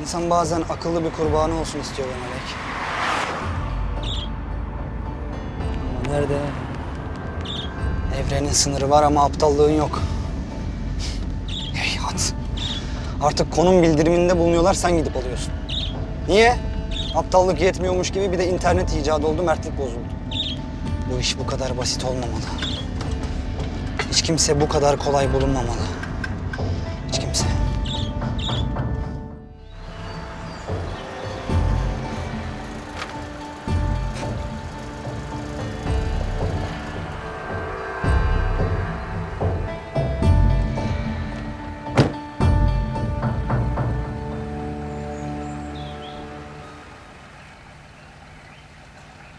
İnsan bazen akıllı bir kurbanı olsun istiyor be Melek. Ama nerede? Evrenin sınırı var ama aptallığın yok. Heyhat. Artık konum bildiriminde bulunuyorlar sen gidip alıyorsun. Niye? Aptallık yetmiyormuş gibi bir de internet icadı oldu, mertlik bozuldu. Bu iş bu kadar basit olmamalı. Hiç kimse bu kadar kolay bulunmamalı. Hiç kimse.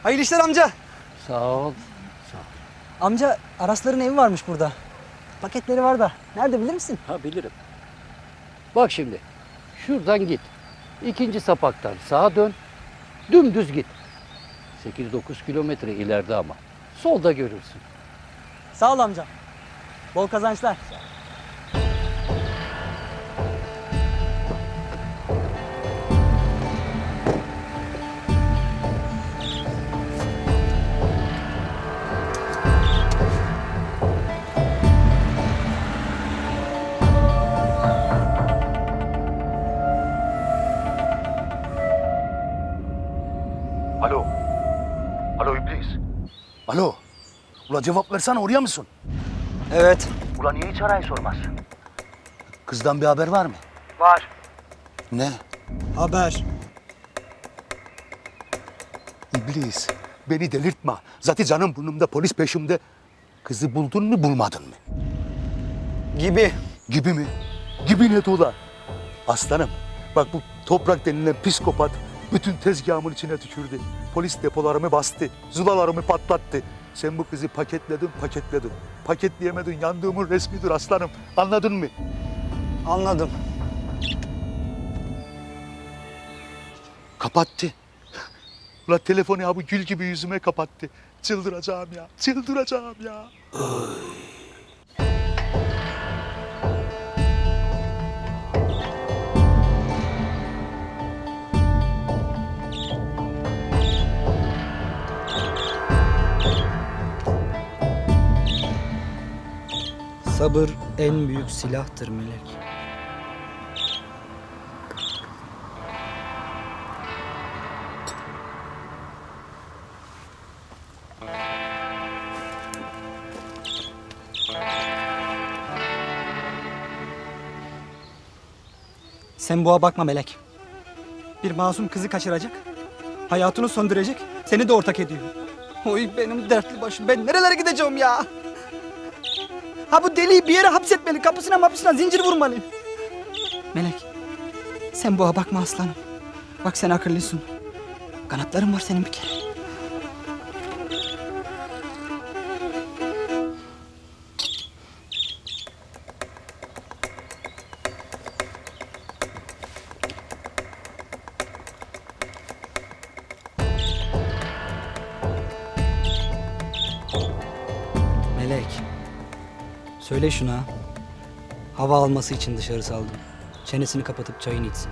Hayırlı işler amca. Sağ ol. Amca Arasların evi varmış burada. Paketleri var da. Nerede bilir misin? Ha bilirim. Bak şimdi. Şuradan git. İkinci sapaktan sağa dön. Dümdüz git. 8-9 kilometre ileride ama. Solda görürsün. Sağ ol amca. Bol kazançlar. Alo. Alo iblis. Alo. Ula cevap versene oraya mısın? Evet. Ula niye hiç arayı sormazsın? Kızdan bir haber var mı? Var. Ne? Haber. İblis. Beni delirtme. Zaten canım burnumda polis peşimde. Kızı buldun mu bulmadın mı? Gibi. Gibi mi? Gibi ne ula? Aslanım bak bu toprak denilen psikopat bütün tezgahımın içine tükürdü. Polis depolarımı bastı. Zulalarımı patlattı. Sen bu kızı paketledin paketledin. Paketleyemedin yandığımın resmidir aslanım. Anladın mı? Anladım. Kapattı. Ulan telefonu ya bu gül gibi yüzüme kapattı. Çıldıracağım ya. Çıldıracağım ya. Sabır en büyük silahtır Melek. Sen boğa bakma Melek. Bir masum kızı kaçıracak, hayatını söndürecek, seni de ortak ediyor. Oy benim dertli başım, ben nerelere gideceğim ya? Ha bu deliyi bir yere hapsetmeli. Kapısına mapısına zincir vurmalı. Melek. Sen boğa bakma aslanım. Bak sen akıllısın. Kanatların var senin bir kere. Melek. Söyle şuna. Hava alması için dışarı saldım. Çenesini kapatıp çayını içsin.